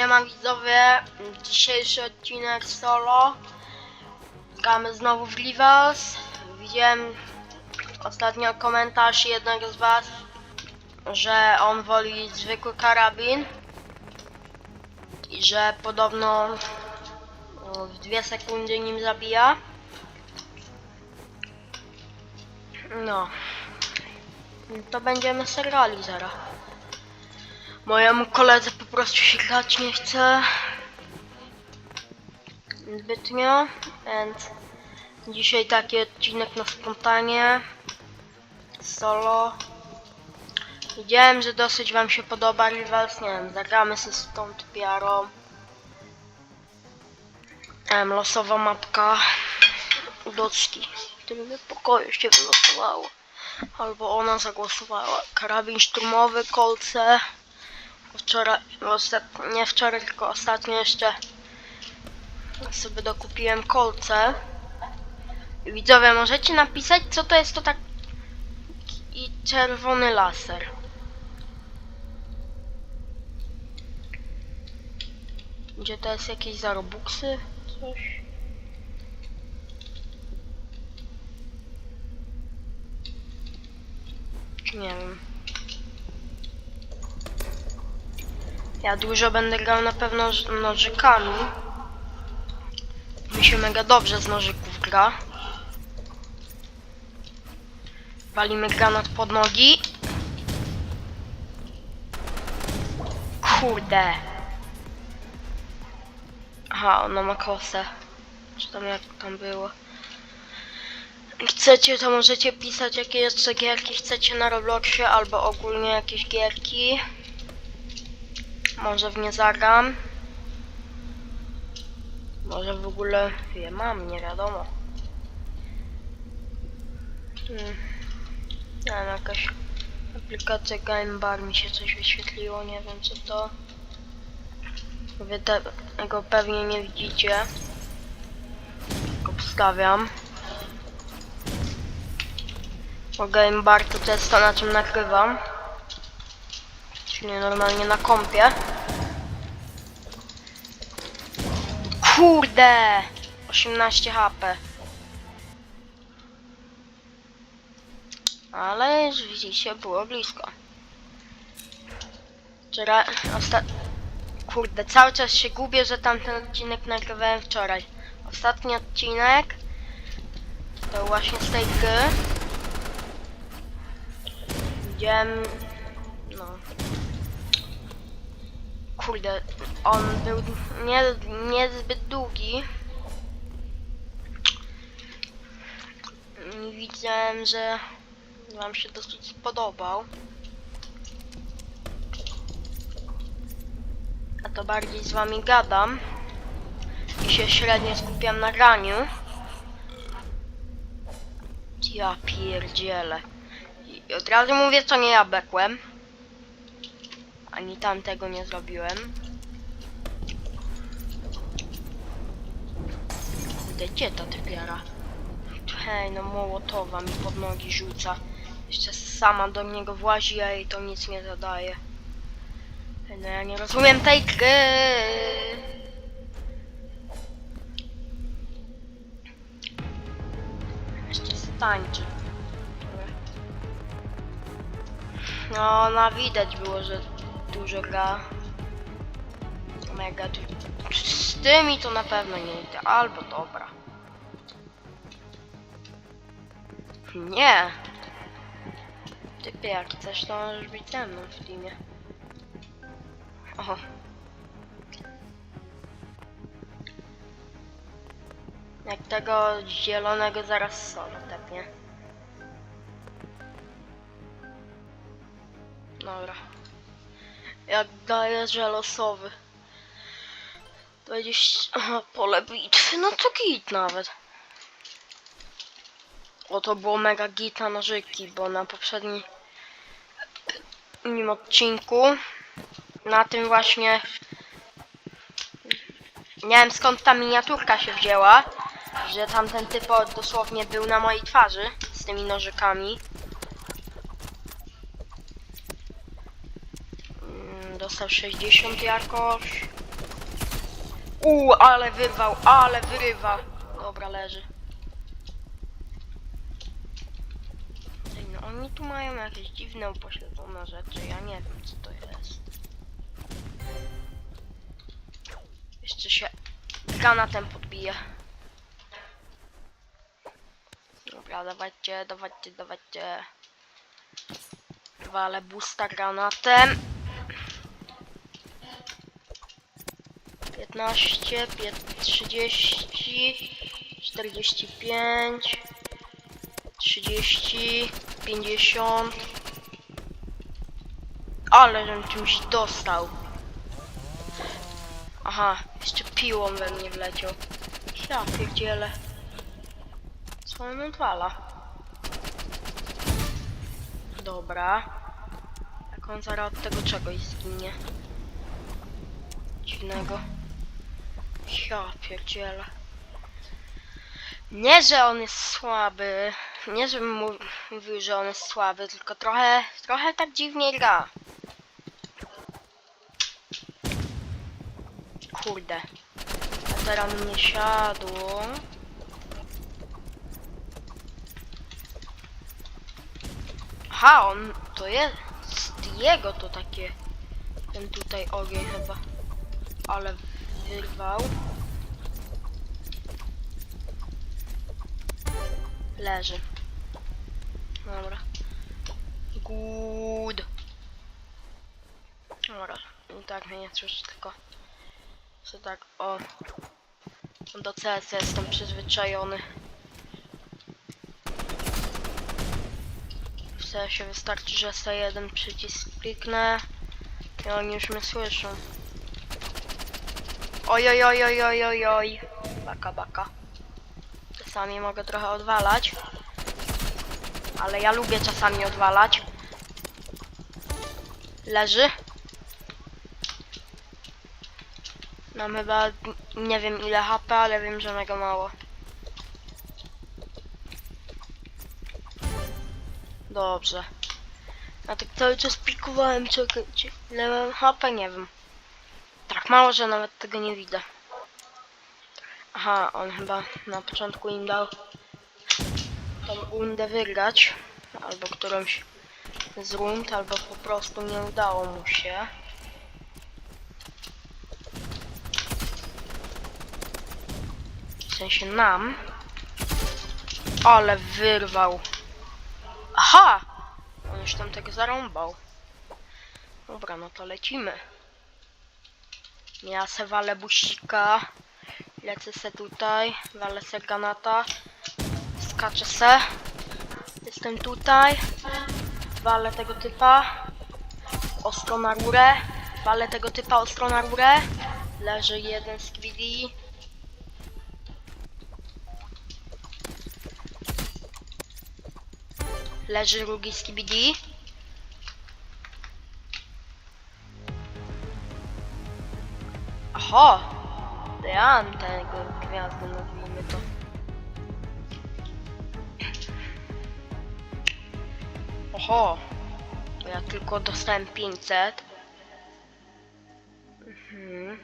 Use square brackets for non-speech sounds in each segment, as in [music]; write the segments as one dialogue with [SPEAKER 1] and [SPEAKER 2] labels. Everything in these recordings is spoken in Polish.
[SPEAKER 1] Siema widzowie, dzisiejszy odcinek solo. Gramy znowu w Rivals. Widziałem ostatnio komentarz jednego z was, że on woli zwykły karabin i że podobno w dwie sekundy nim zabija. No. To będziemy sergali zaraz. Mojemu koledze po prostu się grać nie chce zbytnio, więc dzisiaj taki odcinek na spontanie, solo. Wiedziałem, że dosyć wam się podoba Rivals, nie wiem, zagramy sobie z tą typiarą. Em, losowa mapka Docki, w którym pokoju się wylosowało. Albo ona zagłosowała. Karabin szturmowy, kolce. Wczoraj, nie wczoraj, tylko ostatnio jeszcze sobie dokupiłem kolce. Widzowie, możecie napisać, co to jest to tak i czerwony laser. Gdzie to jest jakieś zarobuksy? Coś? Nie wiem. Ja dużo będę grał na pewno nożykami. Mi się mega dobrze z nożyków gra. Walimy granat pod nogi. Kurde. Aha, ona ma kosę. Czy tam jak tam było? Chcecie, to możecie pisać jakie jeszcze gierki chcecie na Robloxie albo ogólnie jakieś gierki. Może w nie zagram. Może w ogóle je mam, nie wiadomo. Hmm. Nie wiem, jakaś aplikacja Game Bar mi się coś wyświetliło, nie wiem co to. Wy tego pewnie nie widzicie. Tylko wstawiam. Bo Game Bar to, to jest to na czym nagrywam. Czyli normalnie na kompie. Kurde! 18 HP. Ale już widzicie, było blisko. Wczoraj, osta... Kurde, cały czas się gubię, że tamten odcinek nagrywałem wczoraj. Ostatni odcinek to właśnie z tej gry. Widziałem... No... Kurde, on był nie, niezbyt długi. Widziałem, że wam się dosyć spodobał. A to bardziej z wami gadam. I się średnio skupiam na graniu. Ja pierdzielę. I od razu mówię, co nie ja bekłem. Ani tamtego nie zrobiłem. Gdzie ta typiara? Hej, no Mołotowa mi pod nogi rzuca. Jeszcze sama do niego włazi, a jej to nic nie zadaje. No ja nie rozumiem tej gry. Jeszcze stańczy. No, na widać było, że dużo gra. Mega du- Z tymi to na pewno nie idę, albo dobra. Nie! Ty jak chcesz, to możesz być ze mną w teamie. Oho. Jak tego zielonego zaraz solo tepnie. Dobra. Jak daje, losowy. 20... Aha, pole bitwy. No to git nawet. O, to było mega git na nożyki, bo na poprzednim nim odcinku na tym właśnie nie wiem skąd ta miniaturka się wzięła, że tamten typo dosłownie był na mojej twarzy z tymi nożykami. Mm, Dostał 60 jakoś. Uuu, ale wyrwał, ale wyrywa. Dobra, leży. Ej, no oni tu mają jakieś dziwne upośledzone rzeczy, ja nie wiem co to jest. Jeszcze się granatem podbije. Dobra, dawajcie, dawajcie, dawajcie. Walę busta granatem. 15, pię- 30, 45, 30, 50. Ale żem czymś dostał. Aha, jeszcze piłą we mnie wleciał. Ja pierdzielę. Co on odwala? Dobra. Jak on zaraz od tego czegoś zginie. Dziwnego. Ja pierdzielę. Nie, że on jest słaby. Nie, mu- mówił, że on jest słaby, tylko trochę, trochę tak dziwnie gra. Kurde. A teraz mnie siadło. Aha, on to jest jego to takie. Ten tutaj ogień chyba. Ale wyrwał. Leży. Dobra. Good. Dobra. I tak mnie nie słyszy, tylko że tak o do CS jestem przyzwyczajony. W sensie wystarczy, że sobie jeden przycisk kliknę i oni już mnie słyszą. Oj, oj, oj, oj, oj, oj, oj. Baka, baka. Czasami mogę trochę odwalać. Ale ja lubię czasami odwalać. Leży. Mam chyba nie wiem ile HP, ale wiem, że mega mało. Dobrze. Ja tak cały czas pikowałem, czekajcie. Ile mam HP? Nie wiem. Tak mało, że nawet tego nie widzę. Aha, on chyba na początku im dał tą rundę wygrać. Albo którąś z rund, albo po prostu nie udało mu się. W sensie nam. Ale wyrwał. Aha! On już tam tego zarąbał. Dobra, no to lecimy. Ja se walę busika. Lecę se tutaj. Walę se granata. Skaczę se. Jestem tutaj. Walę tego typa. Ostro na rurę. Walę tego typa ostro na rurę. Leży jeden z kvidi. Leży drugi z KBD. Aha! Ja mam tego gwiazdy, nazwijmy to. Oho! To ja tylko dostałem 500. Mhm.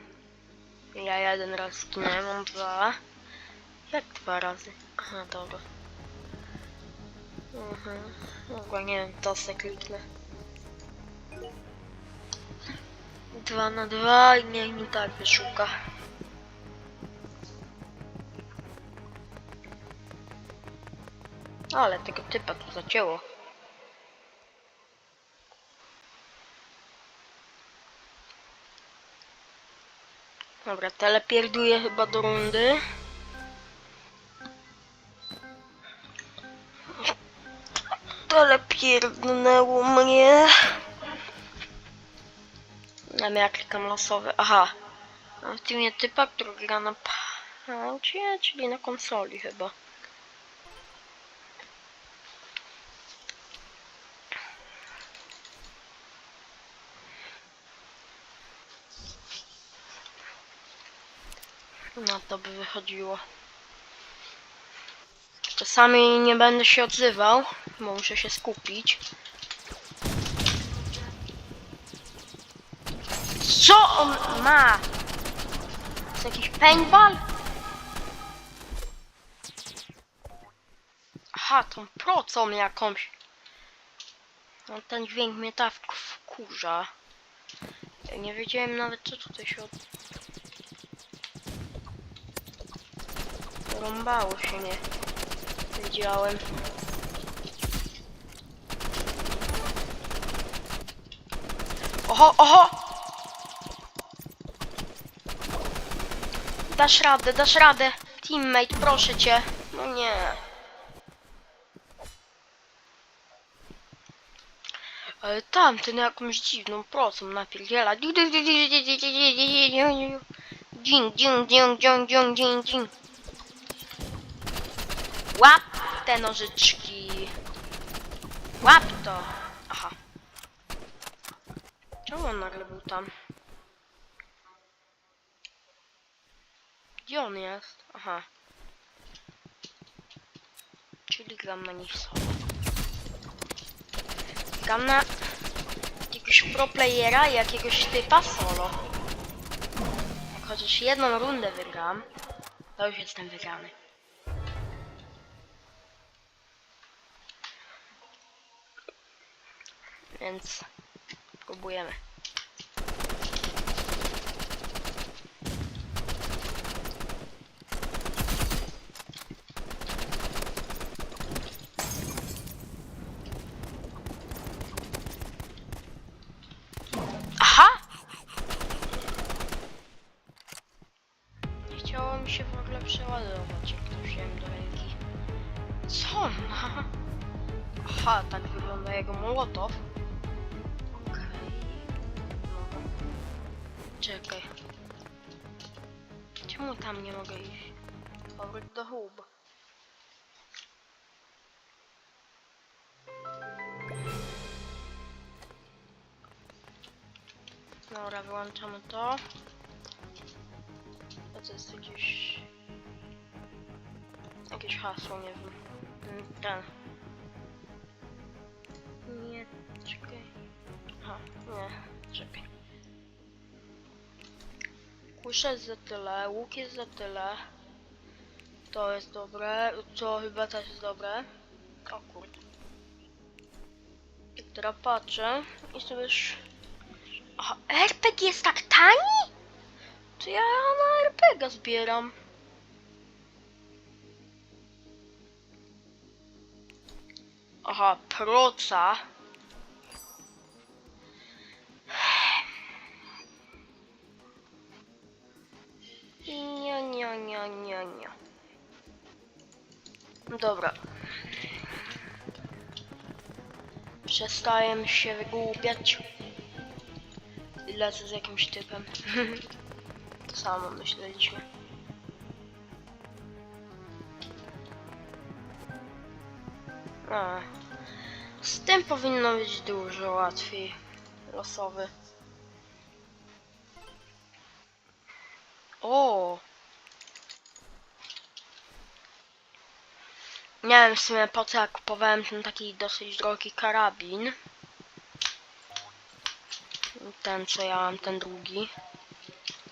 [SPEAKER 1] Ja jeden raz zginąłem, mam dwa. Jak dwa razy? Aha, dobra. Mhm. Dobra, nie wiem, to se kliknę. Dwa na dwa i niech mi tak wyszuka. Ale tego typa tu zacięło. Dobra, telepierduję chyba do rundy. Telepierdnęło mnie. Ja ja klikam losowy. Aha. Mam w teamie typa, który gra na padzie, czyli na konsoli chyba. No to by wychodziło. Czasami nie będę się odzywał, bo muszę się skupić. Co on ma? W jakiś paintball? Aha, tą procą jakąś. No ten dźwięk mnie tak wkurza. Ja nie wiedziałem nawet co tutaj się od... Rąbało się nie. Wiedziałem. Oho, oho! Dasz radę, dasz radę. Teammate, proszę cię. No nie. Ale tamten jakąś dziwną procą napierdziela. Dzień, dzień, dzień, dzień, dzień, dzień, dzień. Łap te nożyczki. Łap to. Aha. Czemu on nagle był tam? Gdzie on jest? Aha. Czyli gram na nich solo. Gram na jakiegoś pro playera jakiegoś typa solo. Jak chociaż jedną rundę wygram, to już jestem wygrany. Więc próbujemy. Mogę iść? Powrót do hub. Dobra, wyłączamy to. To jest jakieś... Jakieś hasło, nie wiem. Mm, Ten. Nie, czekaj. Aha, nie, czekaj. Kusza jest za tyle, łuk jest za tyle. To jest dobre, to chyba też jest dobre. O kurde. I teraz patrzę i sobie już... A RPG jest tak tani? To ja na RPG zbieram. Aha, proca. Nie, nie, nie. Dobra. Przestaję się wygłupiać. Lecę z jakimś typem. [laughs] to samo myśleliśmy. A. Z tym powinno być dużo łatwiej. Losowy. O! Nie wiem w sumie po co ja kupowałem ten taki dosyć drogi karabin. Ten co ja mam, ten drugi.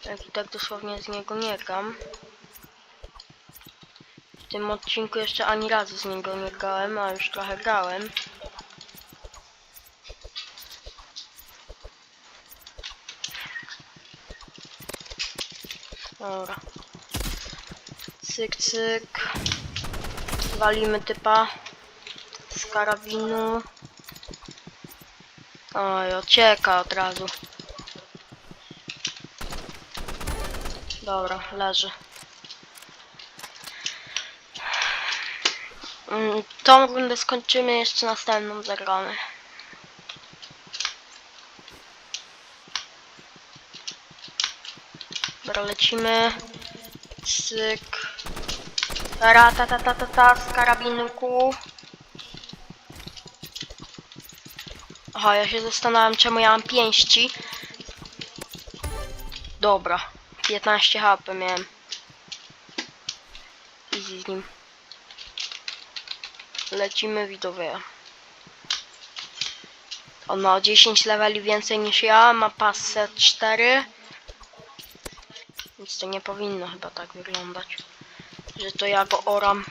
[SPEAKER 1] Jak i tak dosłownie z niego nie gram. W tym odcinku jeszcze ani razu z niego nie grałem, a już trochę grałem. Dobra. Cyk, cyk. Walimy typa z karabinu. Oj, ocieka od razu. Dobra, leży. Mm, Tą rundę skończymy, jeszcze następną zagramy. Dobra, lecimy. Cyk. Rata ta ta ta ta z karabinku. Aha, ja się zastanawiam czemu ja mam pięści. Dobra. 15 HP miałem. Easy z nim. Lecimy widowie. On ma o 10 leveli więcej niż ja, ma pas set 4. Więc to nie powinno chyba tak wyglądać. Że to ja go oram.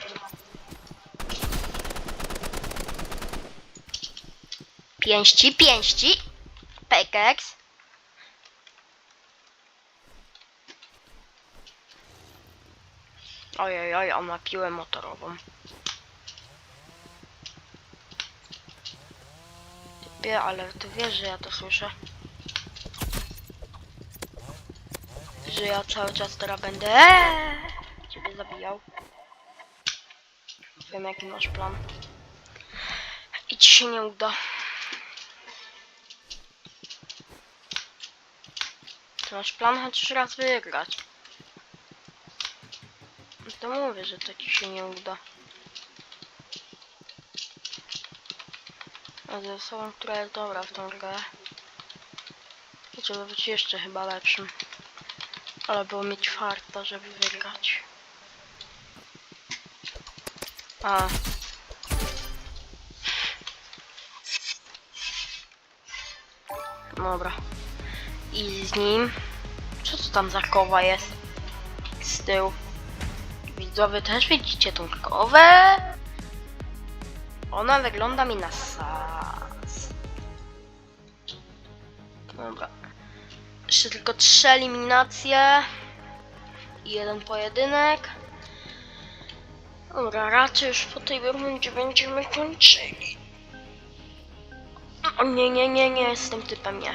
[SPEAKER 1] Pięści, pięści. Pekeks. Ojej, oj, on ma piłę motorową. Typie, ale ty wiesz, że ja to słyszę. Że ja cały czas teraz będę eee, ciebie zabijał. Wiem jaki masz plan. I ci się nie uda. Ty masz plan chociaż raz wygrać. To mówię, że to ci się nie uda. A ze osobą, która jest dobra w tą grę. I trzeba być jeszcze chyba lepszym. Ale było mieć farta, żeby wygrać. A. Dobra. I z nim. Co to tam za kowa jest? Z tyłu. Widzowie też widzicie tą kowę? Ona wygląda mi na sas. Dobra. Jeszcze tylko trzy eliminacje. I jeden pojedynek. Dobra, raczej już po tej rundzie będziemy kończyli. O nie, nie, nie, nie, z tym typem nie.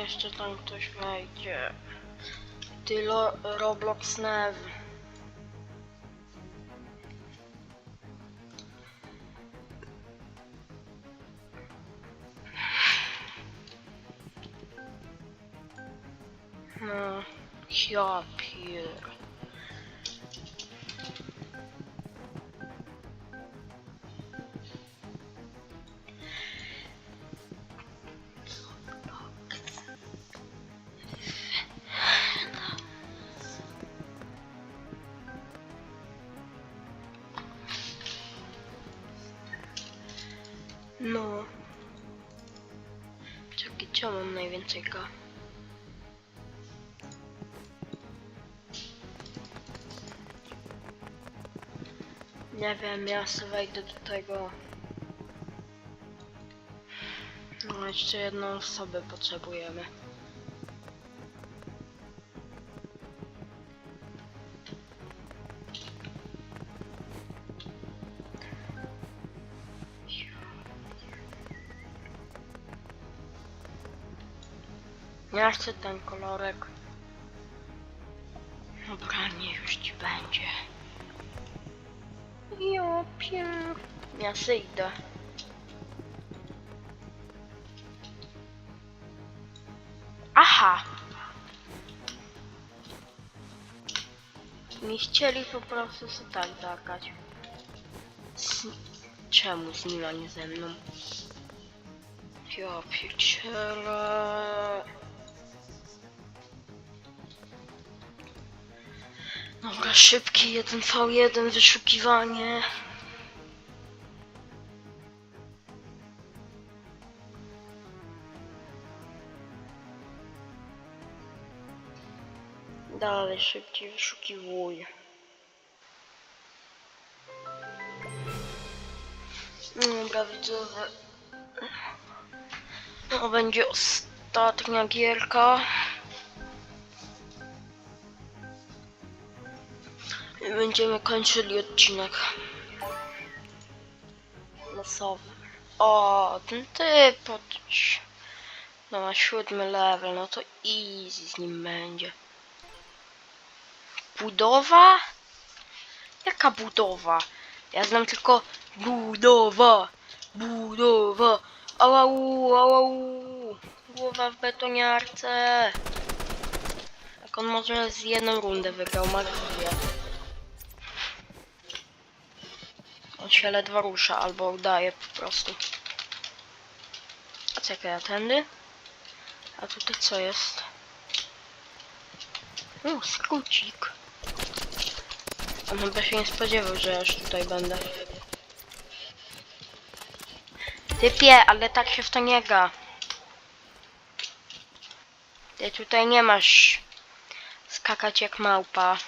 [SPEAKER 1] Jeszcze tam ktoś wejdzie. Tylo Roblox Nev. Go? Nie wiem, ja sobie wejdę do tego. No, jeszcze jedną osobę potrzebujemy. Ja chcę ten kolorek. Dobra, nie już ci będzie. Ja pier... Ja se idę. Aha! Nie chcieli po prostu se tak zagrać. Z... Czemu z nie ze mną? Ja pierdzielę. Dobra, szybki 1v1, wyszukiwanie. Dalej, szybciej wyszukiwuję. Dobra, widzowie. No, będzie ostatnia gierka. Będziemy kończyli odcinek. Losowy. O, ten typ od... No, ma siódmy level, no to easy z nim będzie. Budowa? Jaka budowa? Ja znam tylko budowa, budowa, ałau, ałau, głowa w betoniarce. Jak on może z jedną rundę wygrał, ma dwie. Się ledwo rusza, albo udaje po prostu. A czekaj, a tędy? A tutaj co jest? O, skrócik. On chyba się nie spodziewał, że aż tutaj będę. Typie, ale tak się w to nie gra. Ty tutaj nie masz skakać jak małpa.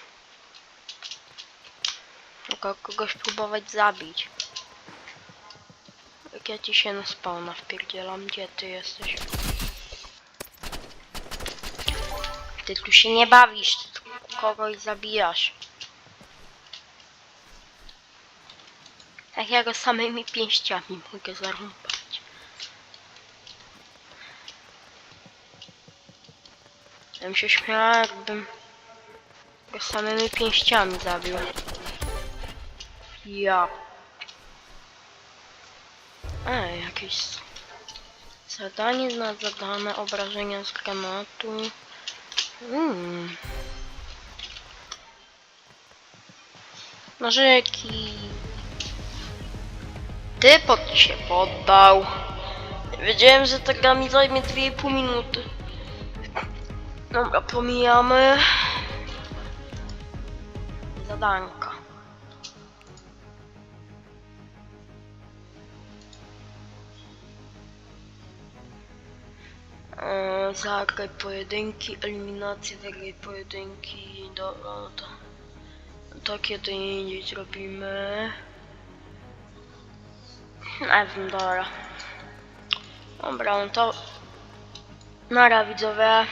[SPEAKER 1] Tylko kogoś próbować zabić. Jak ja ci się na spawna wpierdzielam, gdzie ty jesteś? Ty tu się nie bawisz, ty tu kogoś zabijasz. Jak ja go samymi pięściami mogę zarąbać. Ja bym się śmiała, jakbym go samymi pięściami zabił. Ja. Ej, jakieś zadanie na zadane obrażenia z granatu. Hmm. Nożyki. Typot się poddał. Wiedziałem, że ta gra mi zajmie 2,5 minuty. Dobra, pomijamy. Zadanka. Zagraj pojedynki, eliminacje, zagraj pojedynki, dobra, no to, to kiedy indziej zrobimy. Nie wiem, dobra. Dobra, no to... Nara widzowie.